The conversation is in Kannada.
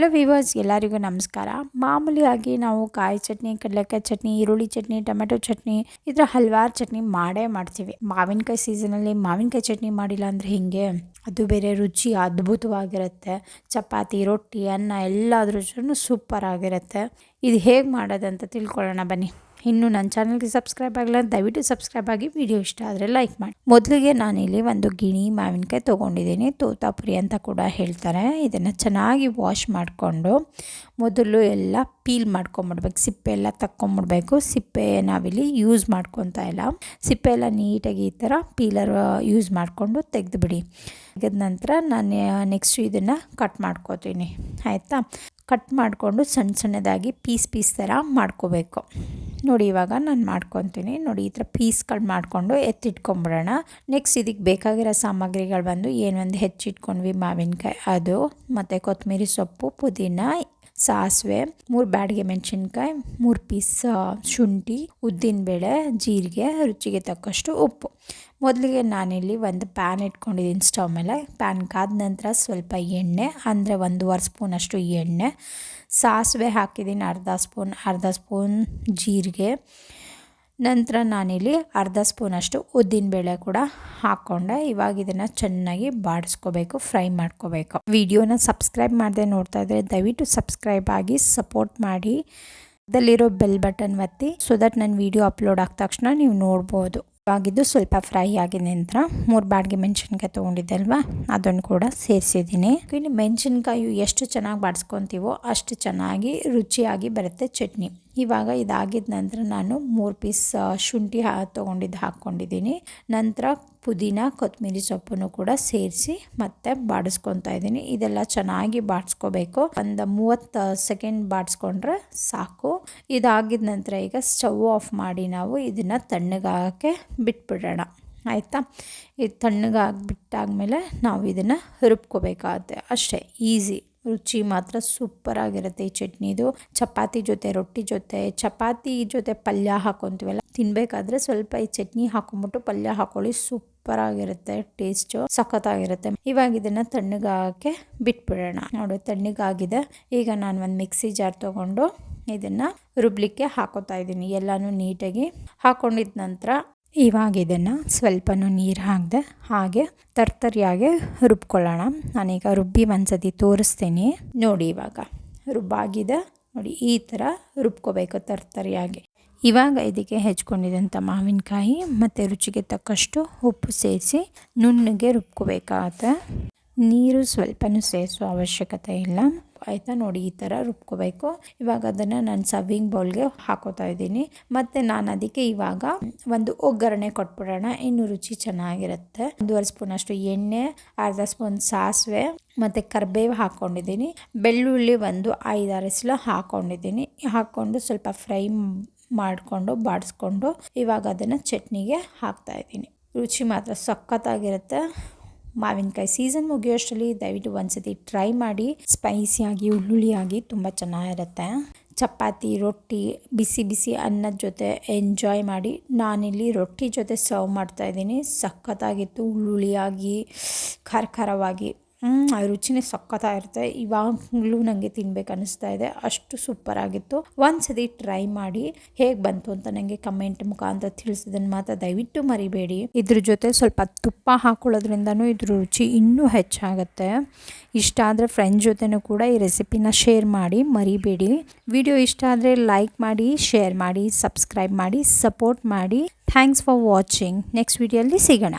ಹಲೋ ವಿವರ್ಸ್ ಎಲ್ಲರಿಗೂ ನಮಸ್ಕಾರ. ಮಾಮೂಲಿಯಾಗಿ ನಾವು ಕಾಯಿ ಚಟ್ನಿ, ಕಡಲೆಕಾಯಿ ಚಟ್ನಿ, ಈರುಳ್ಳಿ ಚಟ್ನಿ, ಟೊಮೆಟೊ ಚಟ್ನಿ, ಇದ್ರ ಹಲವಾರು ಚಟ್ನಿ ಮಾಡೇ ಮಾಡ್ತೀವಿ. ಮಾವಿನಕಾಯಿ ಸೀಸನಲ್ಲಿ ಮಾವಿನಕಾಯಿ ಚಟ್ನಿ ಮಾಡಿಲ್ಲ ಅಂದರೆ ಹಿಂಗೆ? ಅದು ಬೇರೆ ರುಚಿ ಅದ್ಭುತವಾಗಿರುತ್ತೆ. ಚಪಾತಿ, ರೊಟ್ಟಿ, ಅನ್ನ ಎಲ್ಲದ್ರ ಸೂಪರ್ ಆಗಿರುತ್ತೆ ಇದು ಹೇಗೆ ಮಾಡೋದಂತ ತಿಳ್ಕೊಳ್ಳೋಣ ಬನ್ನಿ. ಇನ್ನು ನನ್ನ ಚಾನಲ್ಗೆ ಸಬ್ಸ್ಕ್ರೈಬ್ ಆಗಲ್ಲ ದಯವಿಟ್ಟು ಸಬ್ಸ್ಕ್ರೈಬ್ ಆಗಿ ವಿಡಿಯೋ ಇಷ್ಟ ಆದರೆ ಲೈಕ್ ಮಾಡಿ. ಮೊದಲಿಗೆ ನಾನಿಲ್ಲಿ ಒಂದು ಗಿಣಿ ಮಾವಿನಕಾಯಿ ತೊಗೊಂಡಿದ್ದೀನಿ, ತೋತಾಪುರಿ ಅಂತ ಕೂಡ ಹೇಳ್ತಾರೆ. ಇದನ್ನು ಚೆನ್ನಾಗಿ ವಾಶ್ ಮಾಡಿಕೊಂಡು ಮೊದಲು ಎಲ್ಲ ಪೀಲ್ ಮಾಡ್ಕೊಂಬಿಡ್ಬೇಕು, ಸಿಪ್ಪೆ ಎಲ್ಲ ತಕ್ಕೊಂಬಿಡ್ಬೇಕು. ಸಿಪ್ಪೆ ನಾವಿಲ್ಲಿ ಯೂಸ್ ಮಾಡ್ಕೊತಾ ಇಲ್ಲ. ಸಿಪ್ಪೆ ಎಲ್ಲ ನೀಟಾಗಿ ಈ ಥರ ಪೀಲರ್ ಯೂಸ್ ಮಾಡಿಕೊಂಡು ತೆಗೆದುಬಿಡಿ. ತೆಗೆದ ನಂತರ ನಾನು ನೆಕ್ಸ್ಟ್ ಇದನ್ನು ಕಟ್ ಮಾಡ್ಕೋತೀನಿ. ಆಯಿತಾ? ಕಟ್ ಮಾಡಿಕೊಂಡು ಸಣ್ಣ ಸಣ್ಣದಾಗಿ ಪೀಸ್ ಪೀಸ್ ಥರ ಮಾಡ್ಕೋಬೇಕು. ನೋಡಿ, ಇವಾಗ ನಾನು ಮಾಡ್ಕೊತೀನಿ. ನೋಡಿ, ಈ ಥರ ಪೀಸ್ಗಳು ಮಾಡಿಕೊಂಡು ಎತ್ತಿಟ್ಕೊಂಬಿಡೋಣ. ನೆಕ್ಸ್ಟ್ ಇದಕ್ಕೆ ಬೇಕಾಗಿರೋ ಸಾಮಗ್ರಿಗಳು ಬಂದು ಏನೊಂದು ಹೆಚ್ಚಿಟ್ಕೊಂಡ್ವಿ, ಮಾವಿನಕಾಯಿ, ಅದು, ಮತ್ತು ಕೊತ್ತಂಬರಿ ಸೊಪ್ಪು, ಪುದೀನ ಸಾಸಿವೆ, ಮೂರು ಬ್ಯಾಡಿಗೆ ಮೆಣಸಿನ್ಕಾಯಿ, ಮೂರು ಪೀಸ್ ಶುಂಠಿ, ಉದ್ದಿನಬೇಳೆ, ಜೀರಿಗೆ, ರುಚಿಗೆ ತಕ್ಕಷ್ಟು ಉಪ್ಪು. ಮೊದಲಿಗೆ ನಾನಿಲ್ಲಿ ಒಂದು ಪ್ಯಾನ್ ಇಟ್ಕೊಂಡಿದ್ದೀನಿ ಸ್ಟವ್ ಮೇಲೆ. ಪ್ಯಾನ್ ಕಾದ ನಂತರ ಸ್ವಲ್ಪ ಎಣ್ಣೆ, ಅಂದರೆ ಒಂದೂವರೆ ಸ್ಪೂನಷ್ಟು ಎಣ್ಣೆ. ಸಾಸಿವೆ ಹಾಕಿದ್ದೀನಿ ಅರ್ಧ ಸ್ಪೂನ್ ಅರ್ಧ ಸ್ಪೂನ್ ಜೀರಿಗೆ. ನಂತರ ನಾನಿಲ್ಲಿ ಅರ್ಧ ಸ್ಪೂನಷ್ಟು ಉದ್ದಿನಬೇಳೆ ಕೂಡ ಹಾಕ್ಕೊಂಡೆ. ಇವಾಗ ಇದನ್ನು ಚೆನ್ನಾಗಿ ಬಾಡಿಸ್ಕೋಬೇಕು, ಫ್ರೈ ಮಾಡ್ಕೋಬೇಕು. ವಿಡಿಯೋನ ಸಬ್ಸ್ಕ್ರೈಬ್ ಮಾಡದೆ ನೋಡ್ತಾ ಇದ್ದರೆ ದಯವಿಟ್ಟು ಸಬ್ಸ್ಕ್ರೈಬ್ ಆಗಿ ಸಪೋರ್ಟ್ ಮಾಡಿ. ಅದಲ್ಲಿರೋ ಬೆಲ್ ಬಟನ್ ಒತ್ತಿ ಸೊ ದಟ್ ನನ್ನ ವಿಡಿಯೋ ಅಪ್ಲೋಡ್ ಆದ ತಕ್ಷಣ ನೀವು ನೋಡ್ಬೋದು. ಇವಾಗಿದ್ದು ಸ್ವಲ್ಪ ಫ್ರೈ ಆಗಿದ ನಂತರ ಮೂರು ಬಾಡಿಗೆ ಮೆಣಸಿನ್ಕಾಯಿ ಅಲ್ವಾ ಅದನ್ನು ಕೂಡ ಸೇರಿಸಿದ್ದೀನಿ. ಇನ್ನು ಮೆಣಸಿನ್ಕಾಯಿ ಎಷ್ಟು ಚೆನ್ನಾಗಿ ಬಾಡಿಸ್ಕೊತೀವೋ ಅಷ್ಟು ಚೆನ್ನಾಗಿ ರುಚಿಯಾಗಿ ಬರುತ್ತೆ ಚಟ್ನಿ. ಇವಾಗ ಇದಾಗಿದ ನಂತರ ನಾನು ಮೂರು ಪೀಸ್ ಶುಂಠಿ ಹಾ ತೊಗೊಂಡಿದ್ದು ಹಾಕ್ಕೊಂಡಿದ್ದೀನಿ ನಂತರ ಪುದೀನ ಕೊತ್ತಂಬರಿ ಸೊಪ್ಪನ್ನು ಕೂಡ ಸೇರಿಸಿ ಮತ್ತೆ ಬಾಡಿಸ್ಕೊತಾ ಇದ್ದೀನಿ. ಇದೆಲ್ಲ ಚೆನ್ನಾಗಿ ಬಾಡಿಸ್ಕೋಬೇಕು. ಒಂದು ಮೂವತ್ತು ಸೆಕೆಂಡ್ ಬಾಡಿಸ್ಕೊಂಡ್ರೆ ಸಾಕು. ಇದಾಗಿದ ನಂತರ ಈಗ ಸ್ಟವ್ ಆಫ್ ಮಾಡಿ ನಾವು ಇದನ್ನು ತಣ್ಣಗಾಗಕ್ಕೆ ಬಿಟ್ಬಿಡೋಣ. ಆಯಿತಾ? ಇದು ತಣ್ಣಗಾಗಿಬಿಟ್ಟಾದ್ಮೇಲೆ ನಾವು ಇದನ್ನು ರುಬ್ಕೋಬೇಕಾಗುತ್ತೆ. ಅಷ್ಟೇ, ಈಸಿ. ರುಚಿ ಮಾತ್ರ ಸೂಪರಾಗಿರುತ್ತೆ ಈ ಚಟ್ನಿದು ಚಪಾತಿ ಜೊತೆ, ರೊಟ್ಟಿ ಜೊತೆ, ಚಪಾತಿ ಜೊತೆ ಪಲ್ಯ ಹಾಕೊತೀವಲ್ಲ, ತಿನ್ಬೇಕಾದ್ರೆ ಸ್ವಲ್ಪ ಈ ಚಟ್ನಿ ಹಾಕೊಂಡ್ಬಿಟ್ಟು ಪಲ್ಯ ಹಾಕೊಳ್ಳಿ ಸೂಪರಾಗಿರುತ್ತೆ ಟೇಸ್ಟು ಸಖತ್ತಾಗಿರುತ್ತೆ. ಇವಾಗ ಇದನ್ನು ತಣ್ಣಗಾಗಕ್ಕೆ ಬಿಟ್ಬಿಡೋಣ. ನೋಡಿ, ತಣ್ಣಗಾಗಿದೆ. ಈಗ ನಾನು ಒಂದು ಮಿಕ್ಸಿ ಜಾರ್ ತೊಗೊಂಡು ಇದನ್ನು ರುಬ್ಲಿಕ್ಕೆ ಹಾಕೋತಾ ಇದ್ದೀನಿ. ಎಲ್ಲನೂ ನೀಟಾಗಿ ಹಾಕೊಂಡಿದ ನಂತರ ಇವಾಗ ಇದನ್ನು ಸ್ವಲ್ಪನೂ ನೀರು ಹಾಕಿದೆ ಹಾಗೆ ತರ್ತರಿಯಾಗೆ ರುಬ್ಕೊಳ್ಳೋಣ. ನಾನೀಗ ರುಬ್ಬಿ ಒಂದ್ಸತಿ ತೋರಿಸ್ತೀನಿ. ನೋಡಿ ಇವಾಗ ರುಬ್ಬಾಗಿದೆ. ನೋಡಿ ಈ ಥರ ರುಬ್ಕೋಬೇಕು ತರ್ತರಿಯಾಗಿ. ಇವಾಗ ಇದಕ್ಕೆ ಹೆಚ್ಕೊಂಡಿದ್ದಂಥ ಮಾವಿನಕಾಯಿ ಮತ್ತು ರುಚಿಗೆ ತಕ್ಕಷ್ಟು ಉಪ್ಪು ಸೇರಿಸಿ ನುಣ್ಣಗೆ ರುಬ್ಕೋಬೇಕಾಗತ್ತೆ. ನೀರು ಸ್ವಲ್ಪನೂ ಸೇರಿಸೋ ಅವಶ್ಯಕತೆ ಇಲ್ಲ. ಆಯಿತಾ ನೋಡಿ ಈ ಥರ ರುಬ್ಕೋಬೇಕು. ಇವಾಗ ಅದನ್ನು ನಾನು ಸವಿಂಗ್ ಬೌಲ್ಗೆ ಹಾಕೋತಾ ಇದ್ದೀನಿ. ಮತ್ತು ನಾನು ಅದಕ್ಕೆ ಇವಾಗ ಒಂದು ಒಗ್ಗರಣೆ ಕೊಟ್ಬಿಡೋಣ. ಇನ್ನು ರುಚಿ ಚೆನ್ನಾಗಿರುತ್ತೆ. ಒಂದೂವರೆ ಸ್ಪೂನ್ ಅಷ್ಟು ಎಣ್ಣೆ, ಅರ್ಧ ಸ್ಪೂನ್ ಸಾಸಿವೆ, ಮತ್ತು ಕರ್ಬೇವು ಹಾಕ್ಕೊಂಡಿದ್ದೀನಿ ಬೆಳ್ಳುಳ್ಳಿ ಒಂದು ಐದಾರು ಎಸಲು ಹಾಕ್ಕೊಂಡಿದ್ದೀನಿ ಹಾಕ್ಕೊಂಡು ಸ್ವಲ್ಪ ಫ್ರೈ ಮಾಡಿಕೊಂಡು, ಬಾಡಿಸ್ಕೊಂಡು ಇವಾಗ ಅದನ್ನು ಚಟ್ನಿಗೆ ಹಾಕ್ತಾ ಇದ್ದೀನಿ. ರುಚಿ ಮಾತ್ರ ಸಖತ್ತಾಗಿರುತ್ತೆ. ಮಾವಿನಕಾಯಿ ಸೀಸನ್ ಮುಗಿಯೋಷ್ಟರಲ್ಲಿ ದಯವಿಟ್ಟು ಒಂದ್ಸತಿ ಟ್ರೈ ಮಾಡಿ ಸ್ಪೈಸಿಯಾಗಿ ಉಳ್ಳುಳ್ಳಿಯಾಗಿ ತುಂಬ ಚೆನ್ನಾಗಿರುತ್ತೆ. ಚಪಾತಿ, ರೊಟ್ಟಿ, ಬಿಸಿ ಬಿಸಿ ಅನ್ನದ ಜೊತೆ ಎಂಜಾಯ್ ಮಾಡಿ, ನಾನಿಲ್ಲಿ ರೊಟ್ಟಿ ಜೊತೆ ಸರ್ವ್ ಮಾಡ್ತಾ ಇದ್ದೀನಿ. ಸಖತ್ತಾಗಿತ್ತು ಉಳ್ಳುಳ್ಳಿಯಾಗಿ ಖಾರ ಖಾರವಾಗಿ ರುಚಿನೇ ಸಖತ್ತಾಗಿರುತ್ತೆ ಇವಾಗಲೂ ನನಗೆ ತಿನ್ಬೇಕು ಅನ್ನಿಸ್ತಾ ಇದೆ. ಅಷ್ಟು ಸೂಪರ್ ಆಗಿತ್ತು. ಒಂದ್ಸತಿ ಟ್ರೈ ಮಾಡಿ ಹೇಗೆ ಬಂತು ಅಂತ ನನಗೆ ಕಮೆಂಟ್ ಮುಖಾಂತರ ತಿಳಿಸಿದನ್ನು ಮಾತ್ರ ದಯವಿಟ್ಟು ಮರಿಬೇಡಿ. ಇದ್ರ ಜೊತೆ ಸ್ವಲ್ಪ ತುಪ್ಪ ಹಾಕೊಳ್ಳೋದ್ರಿಂದನೂ ಇದ್ರ ರುಚಿ ಇನ್ನೂ ಹೆಚ್ಚಾಗುತ್ತೆ. ಇಷ್ಟ ಆದರೆ ಫ್ರೆಂಡ್ ಜೊತೆನೂ ಕೂಡ ಈ ರೆಸಿಪಿನ ಶೇರ್ ಮಾಡಿ ಮರಿಬೇಡಿ. ವಿಡಿಯೋ ಇಷ್ಟ ಆದರೆ ಲೈಕ್ ಮಾಡಿ ಶೇರ್ ಮಾಡಿ ಸಬ್ಸ್ಕ್ರೈಬ್ ಮಾಡಿ ಸಪೋರ್ಟ್ ಮಾಡಿ. ಥ್ಯಾಂಕ್ಸ್ ಫಾರ್ ವಾಚಿಂಗ್ ನೆಕ್ಸ್ಟ್ ವಿಡಿಯೋಲ್ಲಿ ಸಿಗೋಣ.